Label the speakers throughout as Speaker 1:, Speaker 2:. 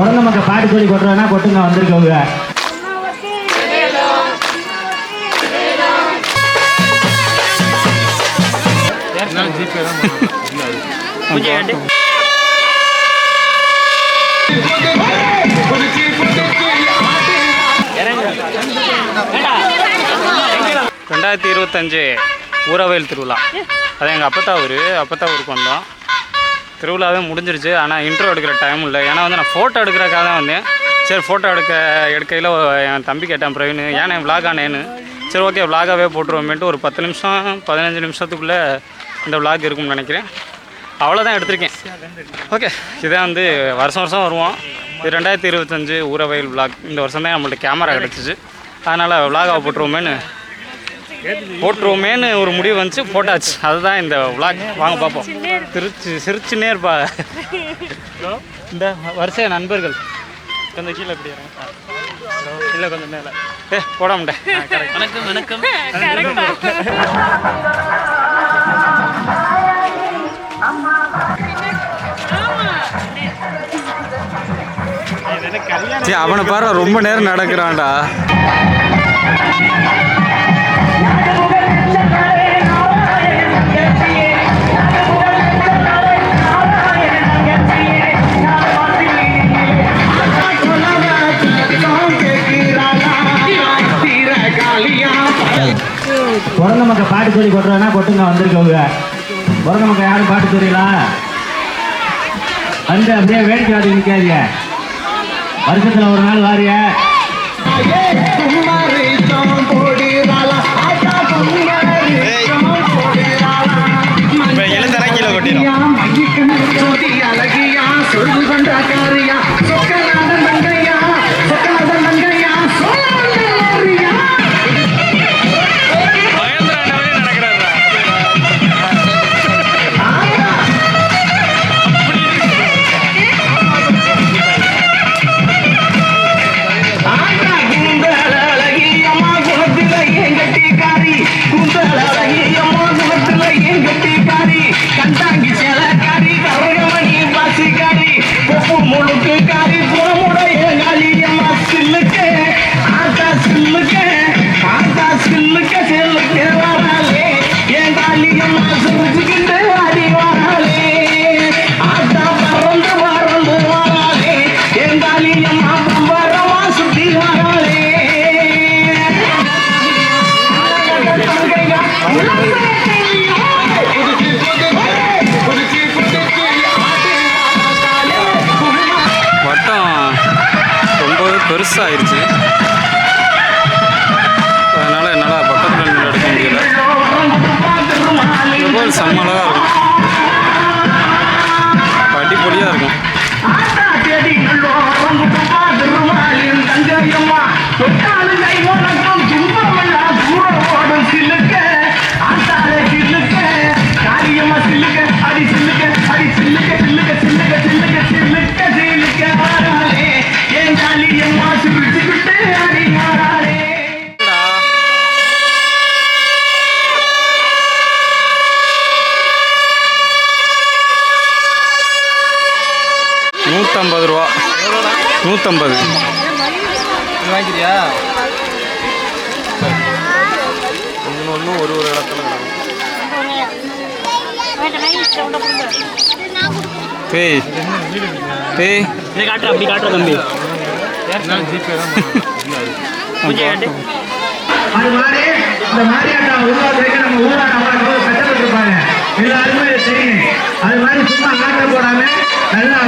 Speaker 1: பிறந்த மக்கள் பாட்டு சொல்லி கொட்டுறதுனா கொட்டுங்க வந்திருக்கவங்க.
Speaker 2: ரெண்டாயிரத்தி இருபத்தஞ்சு ஊரவயல் திருவிழா. அது எங்கள் அப்பத்தா ஊர். அப்பத்தா ஊருக்கு வந்தோம். திருவிழாவே முடிஞ்சிருச்சு. ஆனால் இன்ட்ரோ எடுக்கிற டைம் இல்லை. ஏன்னா வந்து நான் ஃபோட்டோ எடுக்கிறக்காக தான் வந்தேன். சரி ஃபோட்டோ எடுக்க எடுக்கையில் என் தம்பி கேட்டேன் பிரவீன் ஏன் என் விளாக் ஆனேன்னு? சரி ஓகே விளாகாகவே போட்டுருவோமேன்ட்டு ஒரு பத்து நிமிஷம் பதினஞ்சு நிமிஷத்துக்குள்ளே இந்த விளாக் இருக்கும்னு நினைக்கிறேன். அவ்வளோதான் எடுத்திருக்கேன். ஓகே இதான் வந்து வருஷம் வருஷம் வருவோம். இது ரெண்டாயிரத்தி இருபத்தஞ்சு ஊரவயல் விளாக் இந்த வருஷம் தான் நம்மள்ட்ட கேமரா கிடச்சிச்சு. அதனால் விளாகாக போட்டுருவோமேன்னு போட்டுருவோமேன்னு ஒரு முடிவு வந்துச்சு. போட்டாச்சு. அதுதான் இந்த விளாக் வாங்க பார்ப்போம். திருச்சி சிரிச்சுன்னே இருப்பா. இந்த வரிசைய நண்பர்கள். கொஞ்சம் கீழே எப்படி இல்லை கொஞ்சம் மேலே. ஏ போட மாட்டேன். வணக்கம் வணக்கம். அவனை பாரு ரொம்ப நேரம் நடக்கிறான்டா.
Speaker 1: பிறந்த மக்கள் பாட்டு சொல்லி கொட்டுறதுனா கொட்டுங்க வந்திருக்கவங்க. பிறந்த மக்கள் யாரும் பாட்டு சொல்றீங்களா வந்து அப்படியே வேடிக்கை வாட்டி நிற்காதீங்க வருஷத்துல ஒரு நாள் வாரிய?
Speaker 2: கீழே கொட்டிடும். பெருசாகிடுச்சு அதனால் என்னால் பக்கத்தில் நின்று எடுக்க முடியல. ரொம்ப செம்மளாக செம்ம இருக்கும். அடிப்படியாக இருக்கும். நூற்றம்பது.
Speaker 3: வாங்கிக்கிறியா? ஒன்று ஒன்று ஒரு ஒரு இடத்துல
Speaker 2: பேய் பேய்
Speaker 3: காட்டுற அப்படி காட்டுற தம்பி. ஜிபே
Speaker 1: அது மாதிரி இந்த மாரியாட்டா உருவாக்குறதுக்கு நம்ம ஊராட்ட அம்மா கஷ்டப்பட்டிருப்பாங்க. எல்லாருமே இது தெரியும். அது மாதிரி சும்மா ஆட்ட போடாம நல்லா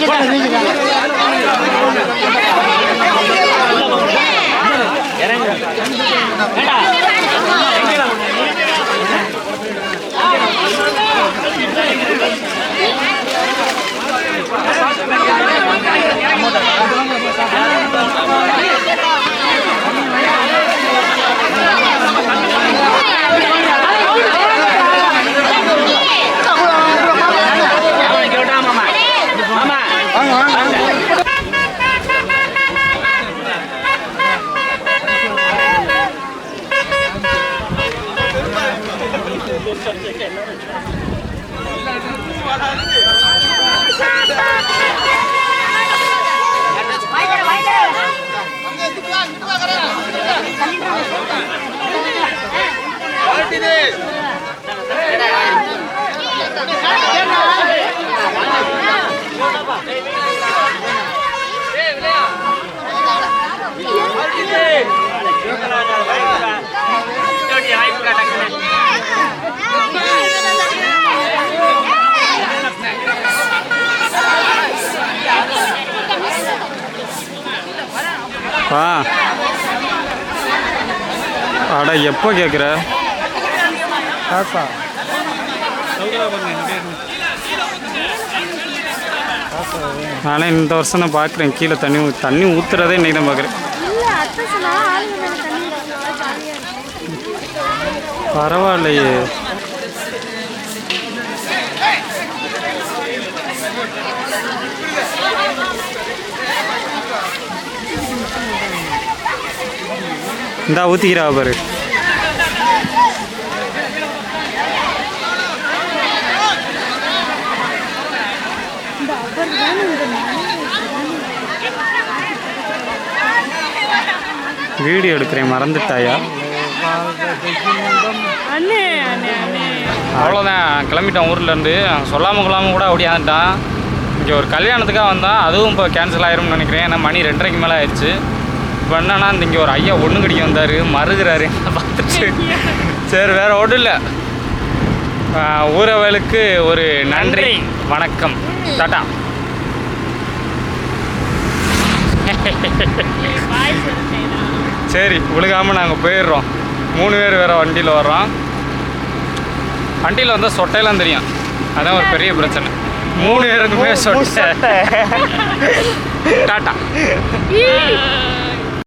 Speaker 2: சொல்லலை
Speaker 4: கோயில் நம்ம கரை வந்த மயம் இல்லப்பா கரை வந்த என்ன ஆட்டு போட்டேன் அதே வாழ்க்கை மாமா
Speaker 5: ஏய்
Speaker 6: ஆ. அட எப்போ கேட்குற?
Speaker 7: காசா
Speaker 6: நானே இந்த வருஷம் தான் பார்க்குறேன். கீழே தண்ணி தண்ணி ஊற்றுறதே இன்னைக்கு தான் பார்க்குறேன்.
Speaker 8: இல்ல அத்தை சொன்னா ஆளுங்க மேல தண்ணி ஊத்துவா, ஜாலியா இருக்கும்.
Speaker 6: பரவாயில்லையே இந்தா ஊற்றிக்கிறா பாரு. வீடியோ எடுக்கிறேன் மறந்துட்டாயா?
Speaker 8: அண்ணே அண்ணே அண்ணே.
Speaker 6: அவ்வளோதான் கிளம்பிட்டோம் ஊர்லேருந்து சொல்லாமல் கொள்ளாமல் கூட ஓடியாந்துட்டான் இங்கே ஒரு கல்யாணத்துக்காக வந்தான் அதுவும் இப்போ கேன்சல் ஆயிரும்னு நினைக்கிறேன். ஏன்னா மணி ரெண்டரைக்கு மேலே ஆயிடுச்சு. இப்போ என்னன்னா இங்கே ஒரு ஐயா ஒன்று கடிக்க வந்தார். மறுகிறாரு பார்த்துட்டு. சரி வேறு ஒன்றும் இல்லை. ஊரவலுக்கு ஒரு நன்றி வணக்கம். டாட்டா சரி விழுகாமல் நாங்கள் போயிடுறோம். மூணு பேர் வேறு வண்டியில் வர்றோம். வண்டியில் வந்தால் சொட்டையெல்லாம் தெரியும். அதான் ஒரு பெரிய பிரச்சனை. மூணு பேருக்குமே சொட்டை. டாட்டா